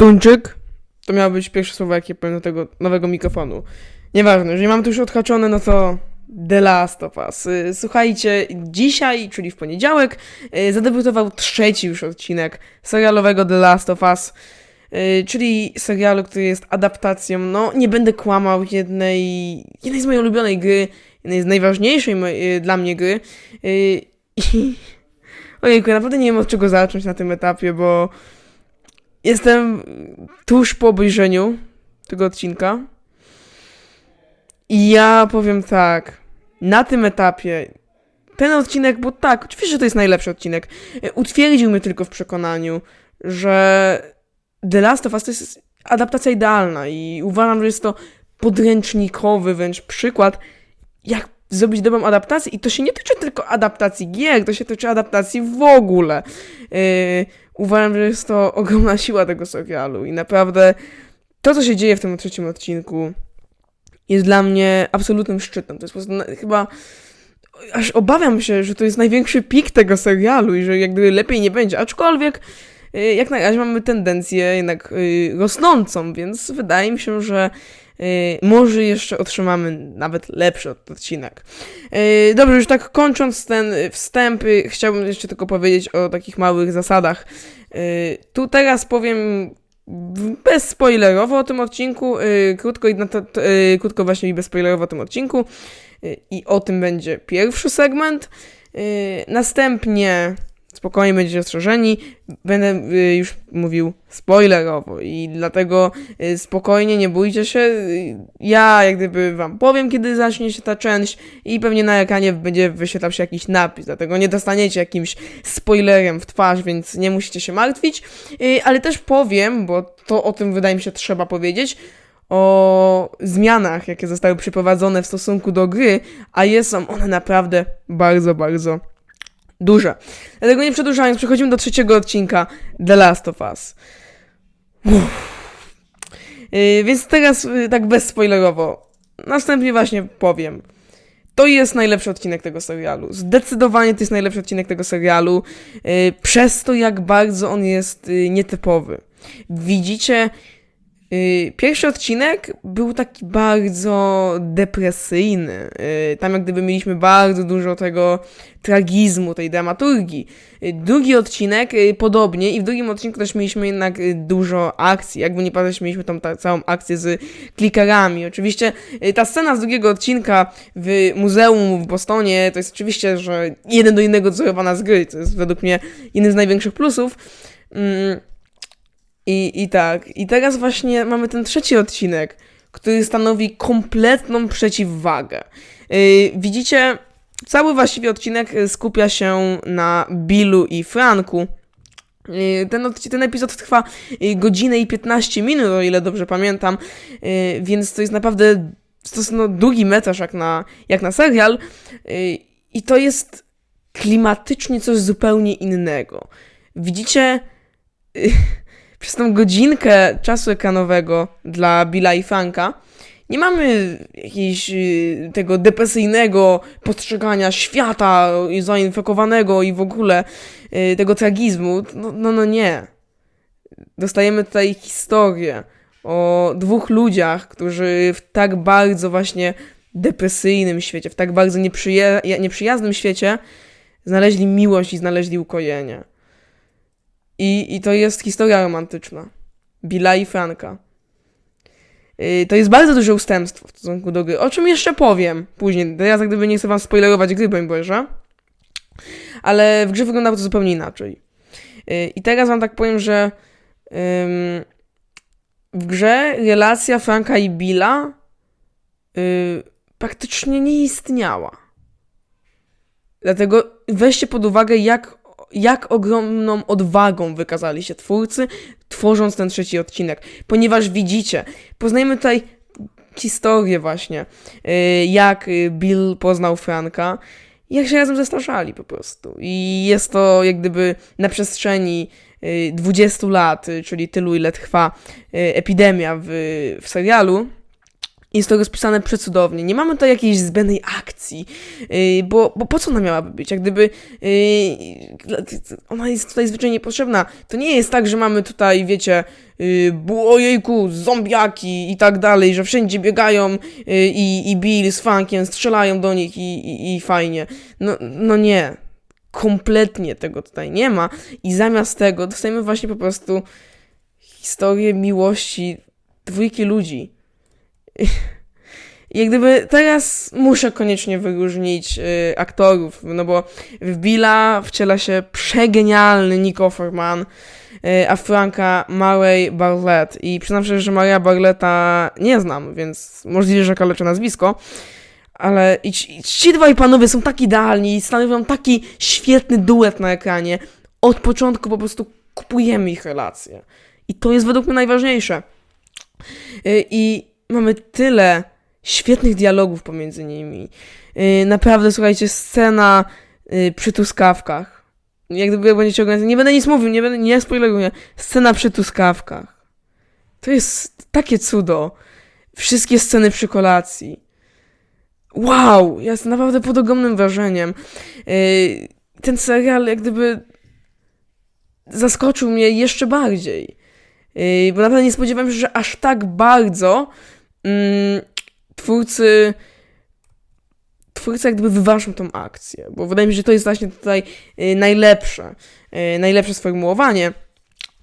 Tuńczyk. To miało być pierwsze słowo, jakie powiem do tego nowego mikrofonu. Nieważne, jeżeli mam to już odhaczone, no to The Last of Us. Y, Słuchajcie, dzisiaj, czyli w poniedziałek, y, zadebiutował trzeci już odcinek serialowego The Last of Us, y, czyli serialu, który jest adaptacją, no nie będę kłamał, jednej, jednej z mojej ulubionej gry, jednej z najważniejszej dla mnie gry. I ojejku, naprawdę nie wiem od czego zacząć na tym etapie, bo jestem tuż po obejrzeniu tego odcinka. I ja powiem tak, na tym etapie ten odcinek, bo tak, oczywiście, że to jest najlepszy odcinek, utwierdził mnie tylko w przekonaniu, że The Last of Us to jest adaptacja idealna i uważam, że jest to podręcznikowy wręcz przykład, jak zrobić dobrą adaptację. I to się nie tyczy tylko adaptacji gier, to się tyczy adaptacji w ogóle. Yy, uważam, że jest to ogromna siła tego serialu i naprawdę to, co się dzieje w tym trzecim odcinku, jest dla mnie absolutnym szczytem. To jest po prostu chyba. Aż obawiam się, że to jest największy pik tego serialu i że jak gdyby lepiej nie będzie. Aczkolwiek, y, jak na razie mamy tendencję jednak y, rosnącą, więc wydaje mi się, że może jeszcze otrzymamy nawet lepszy odcinek. Y, Dobrze, już tak kończąc ten y, wstęp, y, chciałbym jeszcze tylko powiedzieć o takich małych zasadach. Y, Tu teraz powiem bezspoilerowo o tym odcinku, y, krótko, i y, krótko właśnie i bezspoilerowo o tym odcinku y, i o tym będzie pierwszy segment. Y, następnie spokojnie będziecie ostrzeżeni, będę y, już mówił spoilerowo i dlatego y, spokojnie, nie bójcie się. Y, Ja jak gdyby wam powiem, kiedy zacznie się ta część i pewnie na ekranie będzie wyświetlał się jakiś napis, dlatego nie dostaniecie jakimś spoilerem w twarz, więc nie musicie się martwić. Ale też powiem, bo to o tym wydaje mi się trzeba powiedzieć, o zmianach, jakie zostały przeprowadzone w stosunku do gry, a jest są one naprawdę bardzo, bardzo duże. Dlatego nie przedłużając, przechodzimy do trzeciego odcinka The Last of Us. Yy, więc teraz yy, tak bezspoilerowo. Następnie właśnie powiem. To jest najlepszy odcinek tego serialu. Zdecydowanie to jest najlepszy odcinek tego serialu. Yy, przez to, jak bardzo on jest yy, nietypowy. Widzicie, pierwszy odcinek był taki bardzo depresyjny. Yy, tam jak gdyby mieliśmy bardzo dużo tego tragizmu, tej dramaturgii. Y, Drugi odcinek y, podobnie i w drugim odcinku też mieliśmy jednak y, dużo akcji. Jakby nie patrzeć, mieliśmy tą ta, całą akcję z klikerami. Oczywiście y, ta scena z drugiego odcinka w muzeum w Bostonie to jest oczywiście, że jeden do innego wzorowana z gry. To jest według mnie jeden z największych plusów. Mm, I, I tak. I teraz właśnie mamy ten trzeci odcinek, który stanowi kompletną przeciwwagę. Yy, widzicie, cały właściwie odcinek skupia się na Billu i Franku. Yy, Ten, ten epizod trwa y, godzinę i 15 minut, o ile dobrze pamiętam, yy, więc to jest naprawdę stosunkowo długi metraż jak na, jak na serial. Yy, I to jest klimatycznie coś zupełnie innego. Widzicie, yy, przez tą godzinkę czasu ekranowego dla Billa i Franka nie mamy jakiegoś y, tego depresyjnego postrzegania świata zainfekowanego i w ogóle y, tego tragizmu. No, no, no nie. Dostajemy tutaj historię o dwóch ludziach, którzy w tak bardzo właśnie depresyjnym świecie, w tak bardzo nieprzyja- nieprzyjaznym świecie znaleźli miłość i znaleźli ukojenie. I, I to jest historia romantyczna. Billa i Franka. Yy, to jest bardzo duże ustępstwo w stosunku do gry, o czym jeszcze powiem później. Teraz jak gdyby nie chcę wam spoilerować gry, broń Boże. Ale w grze wyglądało to zupełnie inaczej. Yy, I teraz wam tak powiem, że ym, w grze relacja Franka i Billa yy, praktycznie nie istniała. Dlatego weźcie pod uwagę, jak, jak ogromną odwagą wykazali się twórcy, tworząc ten trzeci odcinek. Ponieważ widzicie, poznajemy tutaj historię właśnie, y, jak y, Bill poznał Franka, jak się razem zestarzali po prostu. I jest to jak gdyby na przestrzeni y, 20 lat, y, czyli tylu ile trwa epidemia w, w serialu, Jest to rozpisane przecudownie. Nie mamy tutaj jakiejś zbędnej akcji, yy, bo, bo po co ona miałaby być? Jak gdyby yy, ona jest tutaj zwyczajnie potrzebna. To nie jest tak, że mamy tutaj, wiecie, yy, ojejku, zombiaki i tak dalej, że wszędzie biegają i, i Bill z Funkiem strzelają do nich i, i, i fajnie. No, no nie. Kompletnie tego tutaj nie ma. I zamiast tego dostajemy właśnie po prostu historię miłości dwójki ludzi. I Jak gdyby teraz muszę koniecznie wyróżnić y, aktorów, no bo w Billa wciela się przegenialny Nick Offerman, y, a Franka Murray Barlett. I przyznam szczerze, że Maria Barletta nie znam, więc możliwe, że kaleczę nazwisko. Ale i ci, ci dwaj panowie są tak idealni i stanowią taki świetny duet na ekranie. Od początku po prostu kupujemy ich relacje. I to jest według mnie najważniejsze. Y, I mamy tyle świetnych dialogów pomiędzy nimi. Y, Naprawdę, słuchajcie, scena y, przy tuskawkach. Jak gdyby będziecie oglądać, nie będę nic mówił, nie będę, nie spoileruję. Scena przy tuskawkach. To jest takie cudo. Wszystkie sceny przy kolacji. Wow, ja jestem naprawdę pod ogromnym wrażeniem. Y, Ten serial jak gdyby zaskoczył mnie jeszcze bardziej. Bo naprawdę nie spodziewałem się, że aż tak bardzo mm, twórcy twórcy jak gdyby wyważą tą akcję, bo wydaje mi się, że to jest właśnie tutaj yy, najlepsze, yy, najlepsze sformułowanie.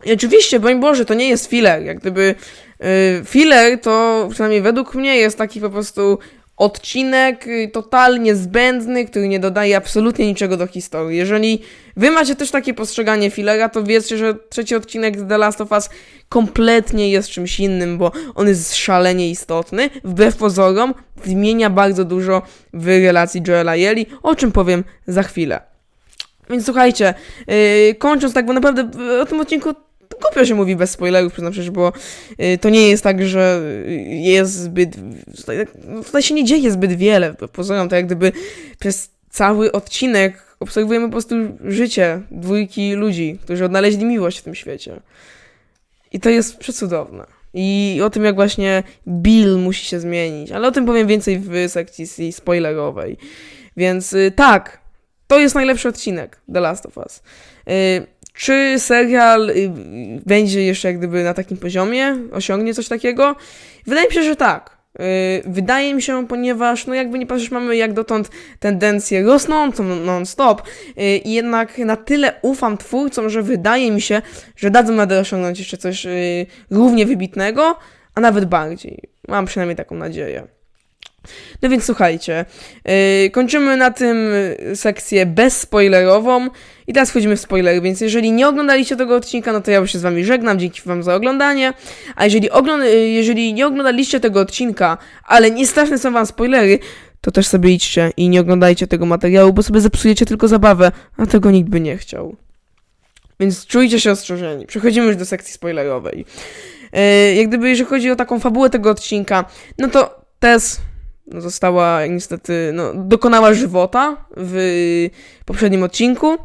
I oczywiście, broń Boże, to nie jest filler, jak gdyby yy, filler to przynajmniej według mnie jest taki po prostu odcinek y, totalnie zbędny, który nie dodaje absolutnie niczego do historii. Jeżeli wy macie też takie postrzeganie fillera, to wiedzcie, że trzeci odcinek The Last of Us kompletnie jest czymś innym, bo on jest szalenie istotny. Wbrew pozorom zmienia bardzo dużo w relacji Joela i Ellie, o czym powiem za chwilę. Więc słuchajcie, yy, kończąc tak, bo naprawdę o tym odcinku głupio się mówi bez spoilerów, przyznam szczerze, bo yy, to nie jest tak, że jest zbyt... Tutaj, tutaj się nie dzieje zbyt wiele, pozorom to jak gdyby przez cały odcinek obserwujemy po prostu życie dwójki ludzi, którzy odnaleźli miłość w tym świecie. I to jest przecudowne. I o tym, jak właśnie Bill musi się zmienić. Ale o tym powiem więcej w sekcji spoilerowej. Więc y, tak, to jest najlepszy odcinek The Last of Us. Y, czy serial y, będzie jeszcze jak gdyby na takim poziomie? Osiągnie coś takiego? Wydaje mi się, że tak. Y, Wydaje mi się, ponieważ, no jakby nie patrzysz, mamy jak dotąd tendencję rosnącą non-stop y, i jednak na tyle ufam twórcom, że wydaje mi się, że dadzą radę osiągnąć jeszcze coś równie wybitnego, a nawet bardziej. Mam przynajmniej taką nadzieję. No więc słuchajcie, yy, kończymy na tym y, sekcję bezspoilerową i teraz wchodzimy w spoilery, więc jeżeli nie oglądaliście tego odcinka, no to ja już się z wami żegnam, dzięki wam za oglądanie, a jeżeli, ogląd- y, jeżeli nie oglądaliście tego odcinka, ale nie straszne są wam spoilery, to też sobie idźcie i nie oglądajcie tego materiału, bo sobie zepsujecie tylko zabawę, a tego nikt by nie chciał. Więc czujcie się ostrzeżeni. Przechodzimy już do sekcji spoilerowej. Yy, jak gdyby, jeżeli chodzi o taką fabułę tego odcinka, no to Tess została niestety, no, dokonała żywota w poprzednim odcinku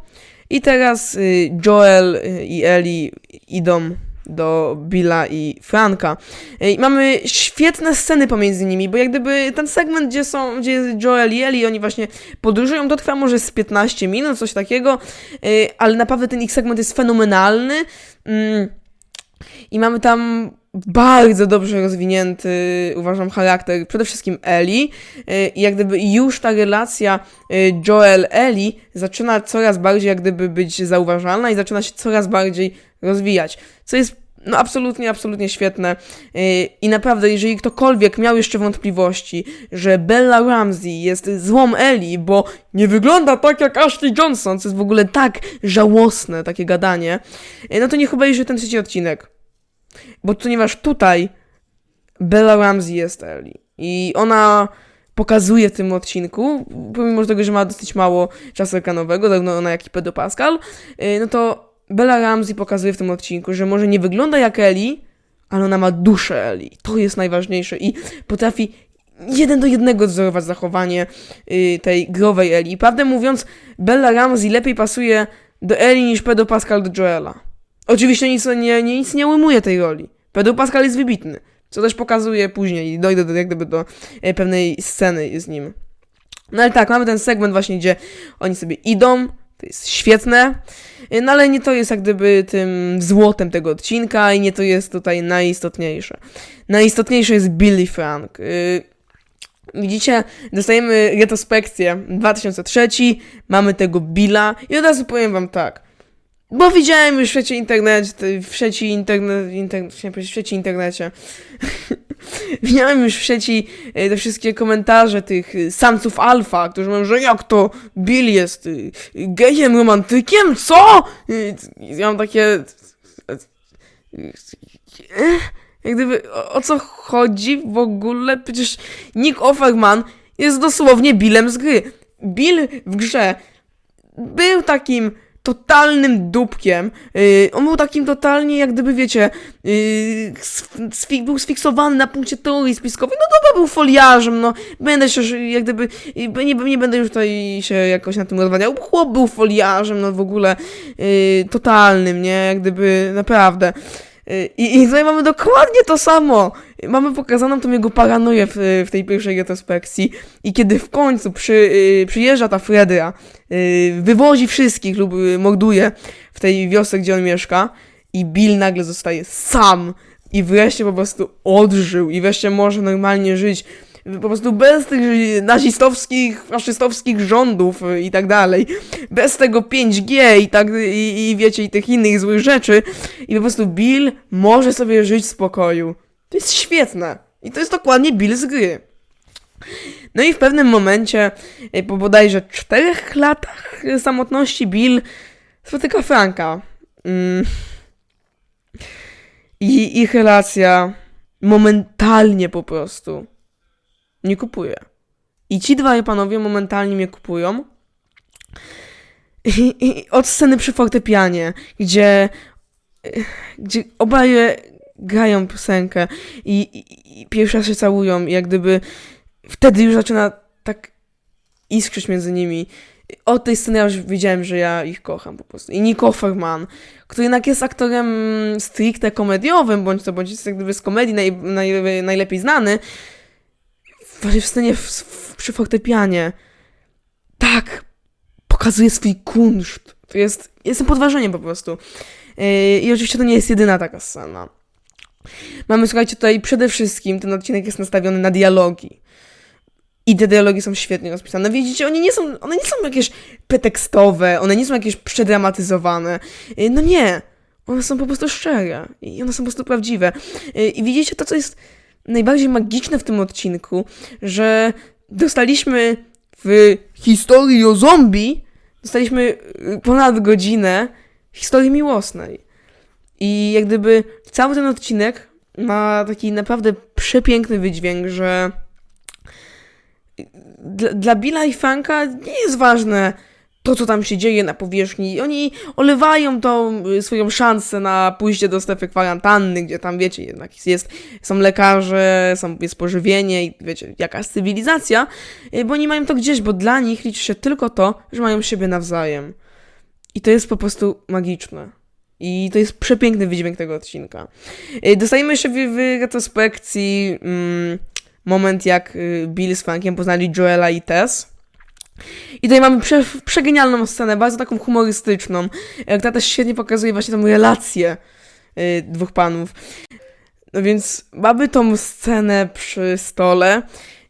i teraz y, Joel y, i Ellie idą do Billa i Franka. Y, I mamy świetne sceny pomiędzy nimi, bo jak gdyby ten segment, gdzie są, gdzie jest Joel i Ellie, oni właśnie podróżują, to trwa może z 15 minut, coś takiego, ale naprawdę ten ich segment jest fenomenalny. Mm, I mamy tam bardzo dobrze rozwinięty, uważam, charakter przede wszystkim Eli. Y, I jak gdyby już ta relacja y, Joel-Eli zaczyna coraz bardziej jak gdyby być zauważalna i zaczyna się coraz bardziej rozwijać. Co jest no absolutnie, absolutnie świetne. Y, I naprawdę, jeżeli ktokolwiek miał jeszcze wątpliwości, że Bella Ramsey jest złą Eli, bo nie wygląda tak jak Ashley Johnson, co jest w ogóle tak żałosne, takie gadanie, no to niech obejrzy ten trzeci odcinek. Bo ponieważ tutaj Bella Ramsey jest Ellie i ona pokazuje w tym odcinku, pomimo tego, że ma dosyć mało czasu ekranowego, zarówno ona jak i Pedro Pascal, yy, no to Bella Ramsey pokazuje w tym odcinku, że może nie wygląda jak Ellie, ale ona ma duszę Ellie. To jest najważniejsze i potrafi jeden do jednego wzorować zachowanie yy, tej growej Ellie. Prawdę mówiąc, Bella Ramsey lepiej pasuje do Ellie niż Pedro Pascal do Joela. Oczywiście nic nie, nie, nic nie ujmuje tej roli. Pedro Pascal jest wybitny. Co też pokazuje później, dojdę do, jak gdyby do e, pewnej sceny z nim. No ale tak, mamy ten segment właśnie, gdzie oni sobie idą, to jest świetne, e, no ale nie to jest jak gdyby tym złotem tego odcinka i nie to jest tutaj najistotniejsze. Najistotniejsze jest Billy Frank. Y, Widzicie, dostajemy retrospekcję 2003, mamy tego Billa i od razu powiem wam tak. Bo widziałem już w sieci internet, w sieci internet, internet, chciałem powiedzieć w sieci internecie. widziałem już w sieci e, te wszystkie komentarze tych e, samców alfa, którzy mówią, że jak to Bill jest e, gejem, romantykiem, co? Ja mam takie... Jak gdyby, o, o co chodzi w ogóle? Przecież Nick Offerman jest dosłownie Billem z gry. Bill w grze był takim totalnym dupkiem. Yy, on był takim totalnie, jak gdyby, wiecie, yy, sfi- był sfiksowany na punkcie teorii spiskowej. No dobra, był foliarzem, no. Będę się, jak gdyby, nie, nie będę już tutaj się jakoś na tym rozmawiał. Chłop był foliarzem, no w ogóle yy, totalnym, nie? Jak gdyby, naprawdę. I, I tutaj mamy dokładnie to samo. Mamy pokazaną tą jego paranoję w, w tej pierwszej retrospekcji. I kiedy w końcu przy, y, przyjeżdża ta Fredra, y, wywozi wszystkich lub y, morduje w tej wiosce, gdzie on mieszka, i Bill nagle zostaje sam. I wreszcie po prostu odżył. I wreszcie może normalnie żyć po prostu bez tych nazistowskich, faszystowskich rządów i tak dalej, bez tego 5G i tak, i, i wiecie, i tych innych złych rzeczy, i po prostu Bill może sobie żyć w spokoju. To jest świetne. I to jest dokładnie Bill z gry. No i w pewnym momencie, e, po bodajże czterech latach samotności, Bill spotyka Franka. Mm. I ich relacja momentalnie po prostu nie kupuję. I ci dwaj panowie momentalnie mnie kupują. I, i od sceny przy fortepianie, gdzie, gdzie oboje grają piosenkę i, i, i pierwszy raz się całują, i jak gdyby wtedy już zaczyna tak iskrzyć między nimi. Od tej sceny ja już wiedziałem, że ja ich kocham po prostu. I Nick Offerman, który jednak jest aktorem stricte komediowym, bądź to bądź jest jak gdyby z komedii naj, naj, najlepiej znany, w scenie w, w, przy fortepianie tak pokazuje swój kunszt. To jest, jestem pod wrażeniem po prostu. Yy, I oczywiście to nie jest jedyna taka scena. Mamy, słuchajcie, tutaj przede wszystkim ten odcinek jest nastawiony na dialogi. I te dialogi są świetnie rozpisane. Widzicie, one nie są, one nie są jakieś pretekstowe, one nie są jakieś przedramatyzowane. Yy, no nie. One są po prostu szczere. I one są po prostu prawdziwe. Yy, I widzicie to, co jest najbardziej magiczne w tym odcinku, że dostaliśmy w historii o zombie, dostaliśmy y, ponad godzinę historii miłosnej. I jak gdyby cały ten odcinek ma taki naprawdę przepiękny wydźwięk, że dla, dla Billa i Franka nie jest ważne, to, co tam się dzieje na powierzchni. Oni olewają tą y, swoją szansę na pójście do strefy kwarantanny, gdzie tam, wiecie, jednak jest, są lekarze, są, jest pożywienie i wiecie, jakaś cywilizacja, y, bo oni mają to gdzieś, bo dla nich liczy się tylko to, że mają siebie nawzajem. I to jest po prostu magiczne. I to jest przepiękny wydźwięk tego odcinka. Y, dostajemy jeszcze w, w retrospekcji mm, moment, jak Bill z Frankiem poznali Joela i Tess. I tutaj mamy prze, przegenialną scenę, bardzo taką humorystyczną, która też świetnie pokazuje właśnie tą relację y, dwóch panów. No więc mamy tą scenę przy stole,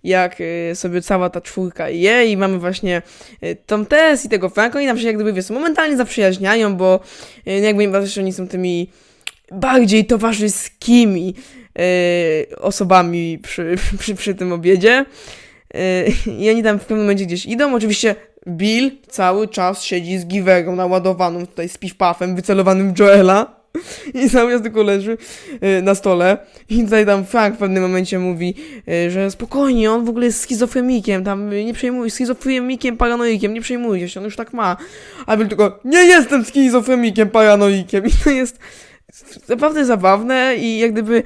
jak y, sobie cała ta czwórka je i mamy właśnie y, tą Tess i tego Franka i nam się jak gdyby, wiesz, momentalnie zaprzyjaźniają, bo y, jakby nie patrzeć, oni są tymi bardziej towarzyskimi y, osobami przy, przy, przy tym obiedzie. I oni tam w pewnym momencie gdzieś idą. Oczywiście Bill cały czas siedzi z giwerą naładowaną tutaj z piwpafem wycelowanym w Joela. I cały czas tylko leży na stole. I tutaj tam Frank w pewnym momencie mówi, że spokojnie, on w ogóle jest schizofrenikiem, tam nie przejmuj, schizofrenikiem, paranoikiem, nie przejmujcie się, on już tak ma. A Bill tylko, nie jestem schizofrenikiem, paranoikiem. I to jest naprawdę zabawne i jak gdyby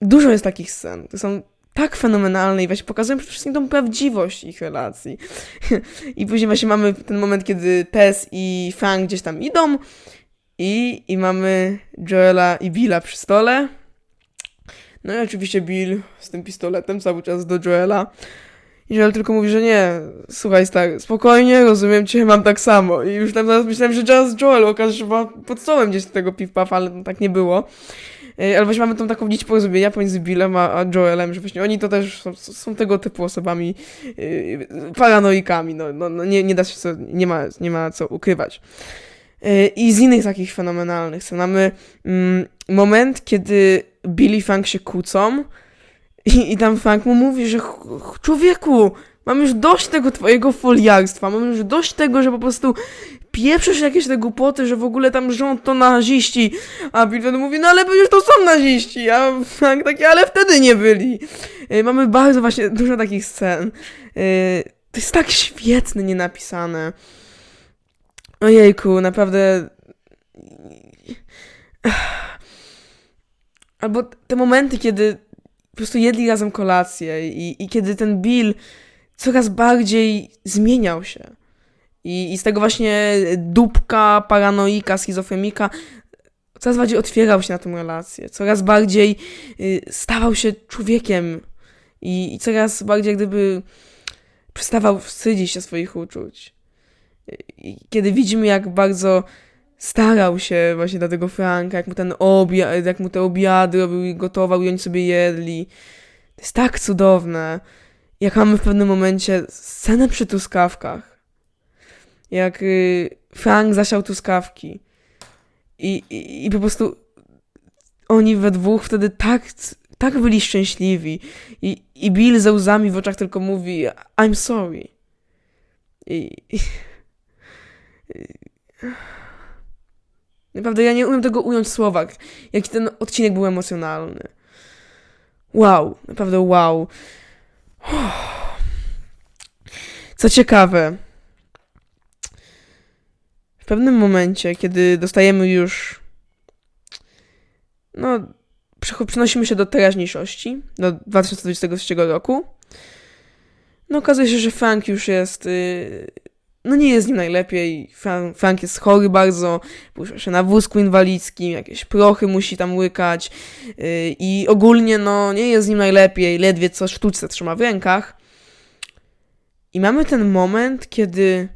dużo jest takich scen. To są tak fenomenalne i właśnie pokazują przede wszystkim tą prawdziwość ich relacji. I później właśnie mamy ten moment, kiedy Tess i Frank gdzieś tam idą i, i mamy Joela i Billa przy stole. No i oczywiście Bill z tym pistoletem cały czas do Joela. I Joel tylko mówi, że nie, słuchaj stary, spokojnie, rozumiem cię, mam tak samo. I już tam zaraz myślałem, że teraz Joel okaże się pod stołem gdzieś tego piw-paw, ale no, tak nie było. Yy, Ale właśnie mamy tą taką nić porozumienia pomiędzy Billem a, a Joelem, że właśnie oni to też są, są tego typu osobami yy, paranoikami, no, no, no nie, nie da się co, nie ma, nie ma co ukrywać. Yy, I z innych takich fenomenalnych scen mamy mm, moment, kiedy Billy i Frank się kłócą i, i tam Frank mu mówi, że człowieku, mam już dość tego twojego foliarstwa, mam już dość tego, że po prostu pieprzysz jakieś te głupoty, że w ogóle tam rząd to naziści, a Bill wtedy mówi, no ale przecież to są naziści, a Frank taki, ale wtedy nie byli. Yy, mamy bardzo właśnie dużo takich scen. Yy, to jest tak świetnie nie napisane. Ojejku, naprawdę. Albo te momenty, kiedy po prostu jedli razem kolację i, i kiedy ten Bill coraz bardziej zmieniał się. I, I z tego właśnie dupka, paranoika, schizofrenika coraz bardziej otwierał się na tą relację. Coraz bardziej y, stawał się człowiekiem i, i coraz bardziej jak gdyby przestawał wstydzić się swoich uczuć. I kiedy widzimy, jak bardzo starał się właśnie dla tego Franka, jak mu ten obiad, jak mu te obiady robił i gotował i oni sobie jedli. To jest tak cudowne. Jak mamy w pewnym momencie scenę przy truskawkach. Jak y, Frank zasiał truskawki. I, i, I po prostu oni we dwóch wtedy tak, tak byli szczęśliwi. I, I Bill ze łzami w oczach tylko mówi I'm sorry. I, Naprawdę, ja nie umiem tego ująć w słowach. Jaki ten odcinek był emocjonalny. Wow, naprawdę wow. Co ciekawe, w pewnym momencie, kiedy dostajemy już. No, przenosimy się do teraźniejszości, do 2023 roku. No, okazuje się, że Frank już jest. y, no, nie jest nim najlepiej. Frank, Frank jest chory bardzo, puszcza się na wózku inwalidzkim, jakieś prochy musi tam łykać. y, I ogólnie, no, nie jest nim najlepiej, ledwie co sztuczce trzyma w rękach. I mamy ten moment, kiedy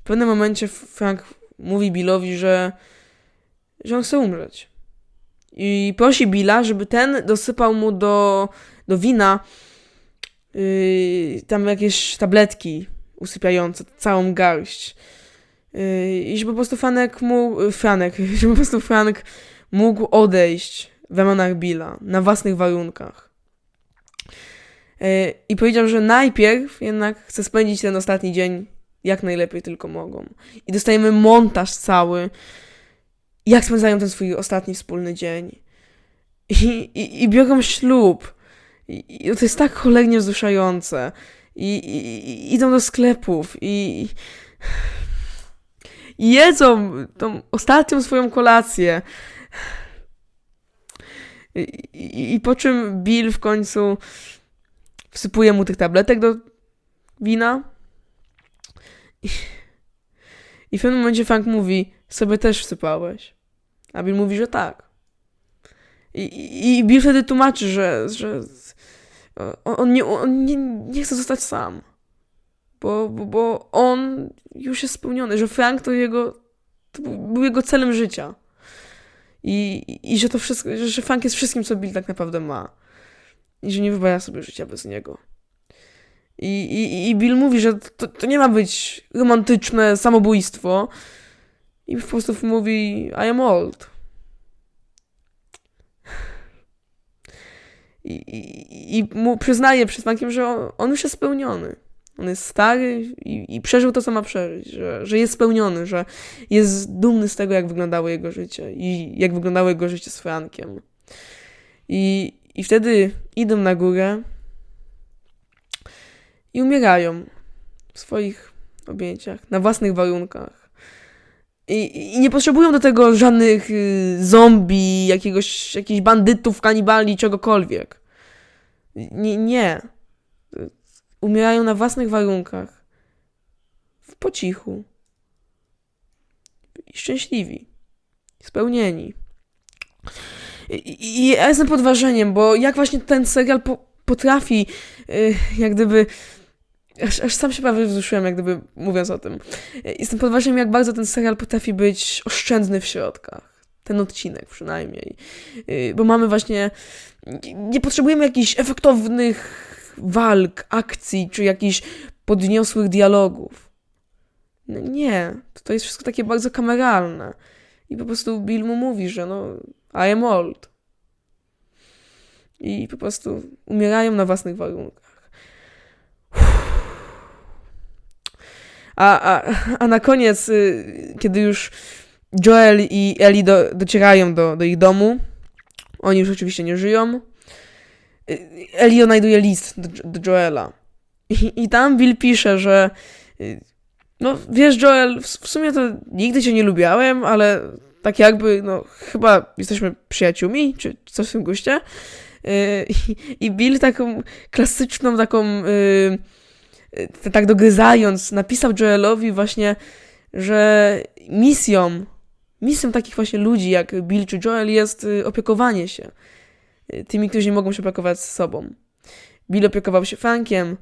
w pewnym momencie Frank mówi Billowi, że, że on chce umrzeć. I prosi Billa, żeby ten dosypał mu do, do wina yy, tam jakieś tabletki usypiające, całą garść. Yy, I żeby po prostu Franek mógł, Franek, żeby po prostu Frank mógł odejść w ramionach Billa na własnych warunkach. Yy, I powiedział, że najpierw jednak chce spędzić ten ostatni dzień jak najlepiej tylko mogą. I dostajemy montaż cały, jak spędzają ten swój ostatni wspólny dzień. I, i, i biorą ślub. I, I to jest tak cholernie wzruszające. I, i, i idą do sklepów i, i jedzą tą ostatnią swoją kolację. I, i, I po czym Bill w końcu wsypuje mu tych tabletek do wina. I, w pewnym momencie Frank mówi, sobie też wsypałeś. A Bill mówi, że tak. I, i, i Bill wtedy tłumaczy, że, że on, nie, on nie, nie chce zostać sam. Bo, bo, bo on już jest spełniony, że Frank to jego, to był, jego celem życia. I, i, I że to wszystko, że, Frank jest wszystkim, co Bill tak naprawdę ma. I że nie wybara sobie życia bez niego. I, i, I Bill mówi, że to, to nie ma być romantyczne samobójstwo. I po prostu mówi, I am old. I, i, i mu przyznaje przed Frankiem, że on, on już jest spełniony. On jest stary i, i przeżył to, co ma przeżyć, że, że jest spełniony, że jest dumny z tego, jak wyglądało jego życie i jak wyglądało jego życie z Frankiem. I, i wtedy idą na górę i umierają w swoich objęciach, na własnych warunkach. I, I nie potrzebują do tego żadnych y, zombie, jakiegoś, jakichś bandytów, kanibali, czegokolwiek. Nie, nie. Umierają na własnych warunkach. W po cichu. I szczęśliwi. Spełnieni. I, i ja jestem pod wrażeniem, bo jak właśnie ten serial po, potrafi, y, jak gdyby. Aż, aż sam się prawie wzruszyłem, jak gdyby mówiąc o tym. Jestem pod wrażeniem, jak bardzo ten serial potrafi być oszczędny w środkach. Ten odcinek przynajmniej. Y, Bo mamy właśnie. Nie potrzebujemy jakichś efektownych walk, akcji, czy jakichś podniosłych dialogów. No nie, to jest wszystko takie bardzo kameralne. I po prostu Bill mu mówi, że no, I am old. I po prostu umierają na własnych warunkach. A, a, a na koniec, y, kiedy już Joel i Ellie do, docierają do, do ich domu, oni już oczywiście nie żyją, y, Ellie odnajduje list do, do Joela. I, I tam Bill pisze, że y, no wiesz Joel, w, w sumie to nigdy cię nie lubiałem, ale tak jakby, no chyba jesteśmy przyjaciółmi, czy coś w tym guście. I, I Bill taką klasyczną, taką, tak dogryzając, napisał Joelowi właśnie, że misją, misją takich właśnie ludzi jak Bill czy Joel jest y, opiekowanie się y, tymi, którzy nie mogą się opiekować sobą. Bill opiekował się Frankiem,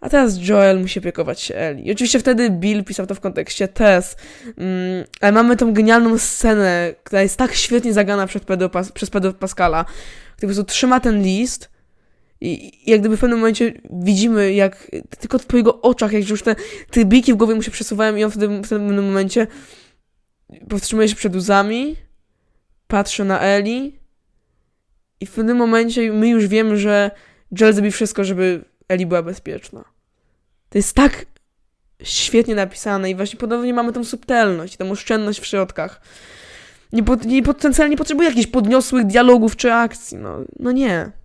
a teraz Joel musi opiekować się Ellie. I oczywiście wtedy Bill pisał to w kontekście Tess, mm, ale mamy tą genialną scenę, która jest tak świetnie zagrana przez Pedro, przez Pedro Pascala, który po prostu trzyma ten list i, jak gdyby w pewnym momencie widzimy, jak tylko w jego oczach, jak już te trybiki w głowie mu się przesuwają i on wtedy w pewnym momencie powstrzymuje się przed łzami, patrzy na Ellie i w pewnym momencie my już wiemy, że Joel zrobi wszystko, żeby Ellie była bezpieczna. To jest tak świetnie napisane i właśnie podobnie mamy tą subtelność, tą oszczędność w środkach. Nie, po, nie potencjalnie potrzebuje jakichś podniosłych dialogów czy akcji. No, no nie.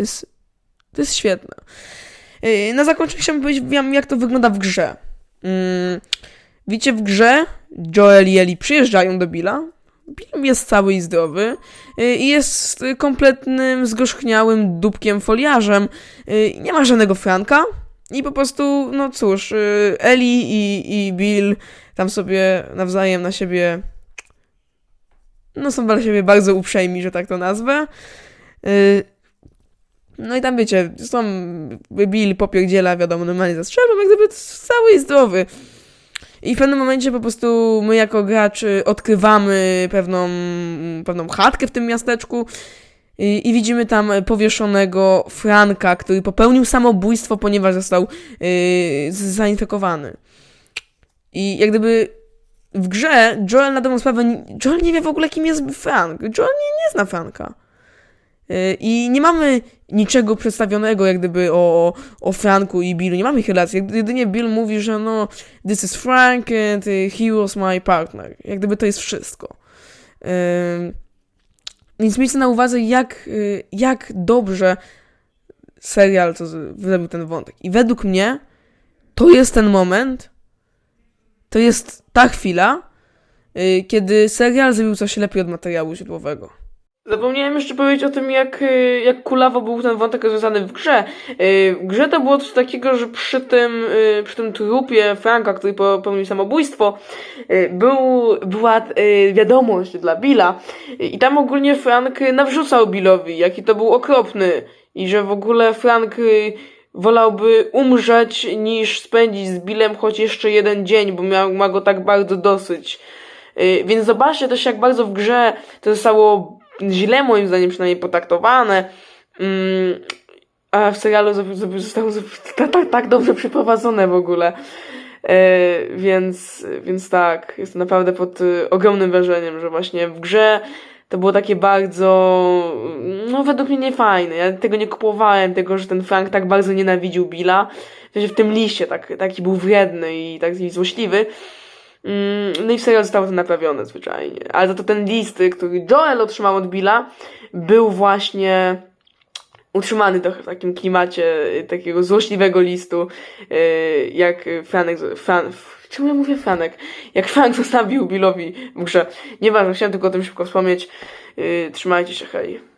To jest, to jest świetne. Yy, Na zakończenie chciałbym powiedzieć jak to wygląda w grze. Yy, Widzicie, w grze Joel i Ellie przyjeżdżają do Billa. Bill jest cały i zdrowy yy, i jest kompletnym, zgorzchniałym dupkiem foliarzem. Yy, Nie ma żadnego Franka. I po prostu, no cóż, Ellie i, i Bill tam sobie nawzajem na siebie no są dla siebie bardzo uprzejmi, że tak to nazwę. No i tam wiecie, są Bill popierdziela, wiadomo, normalnie za jak gdyby cały i zdrowy. I w pewnym momencie po prostu my jako gracze odkrywamy pewną, pewną chatkę w tym miasteczku i, i widzimy tam powieszonego Franka, który popełnił samobójstwo, ponieważ został yy, zainfekowany. I jak gdyby w grze Joel na dobrą sprawę, Joel nie wie w ogóle kim jest Frank. Joel nie, nie zna Franka. Yy, I nie mamy niczego przedstawionego jak gdyby o, o Franku i Billu. Nie mamy ich relacji. Jedynie Bill mówi, że no this is Frank and he was my partner. Jak gdyby to jest wszystko. Więc miejcie na uwadze jak, yy, jak dobrze serial to zrobił ten wątek. I według mnie to jest ten moment, to jest ta chwila, yy, kiedy serial zrobił coś lepiej od materiału źródłowego. Zapomniałem jeszcze powiedzieć o tym, jak, y, jak kulawo był ten wątek rozwiązany w grze. Y, W grze to było coś takiego, że przy tym, y, przy tym trupie Franka, który popełnił samobójstwo, był, była wiadomość dla Billa. I tam ogólnie Frank nawrzucał Billowi, jaki to był okropny. I że w ogóle Frank wolałby umrzeć niż spędzić z Billem choć jeszcze jeden dzień, bo miał, ma go tak bardzo dosyć. Więc zobaczcie też, jak bardzo w grze to zostało źle, moim zdaniem, przynajmniej potraktowane. Mm, a w serialu zo- zo- zostało zo- tak, tak, tak dobrze przeprowadzone w ogóle. E, więc, więc tak, jestem naprawdę pod y, ogromnym wrażeniem, że właśnie w grze to było takie bardzo, no według mnie niefajne. Ja tego nie kupowałem, tego, że ten Frank tak bardzo nienawidził Billa. W sensie w tym liście tak, taki był wredny i taki złośliwy. Mm, No i w serial zostało to naprawione zwyczajnie. Ale za to ten list, y, który Joel otrzymał od Billa, był właśnie utrzymany trochę w takim klimacie y, takiego złośliwego listu, y, jak Franek, Fran, czemu ja mówię Franek? Jak Frank zostawił Billowi w grze. Nieważne, chciałem tylko o tym szybko wspomnieć. Trzymajcie się, hej.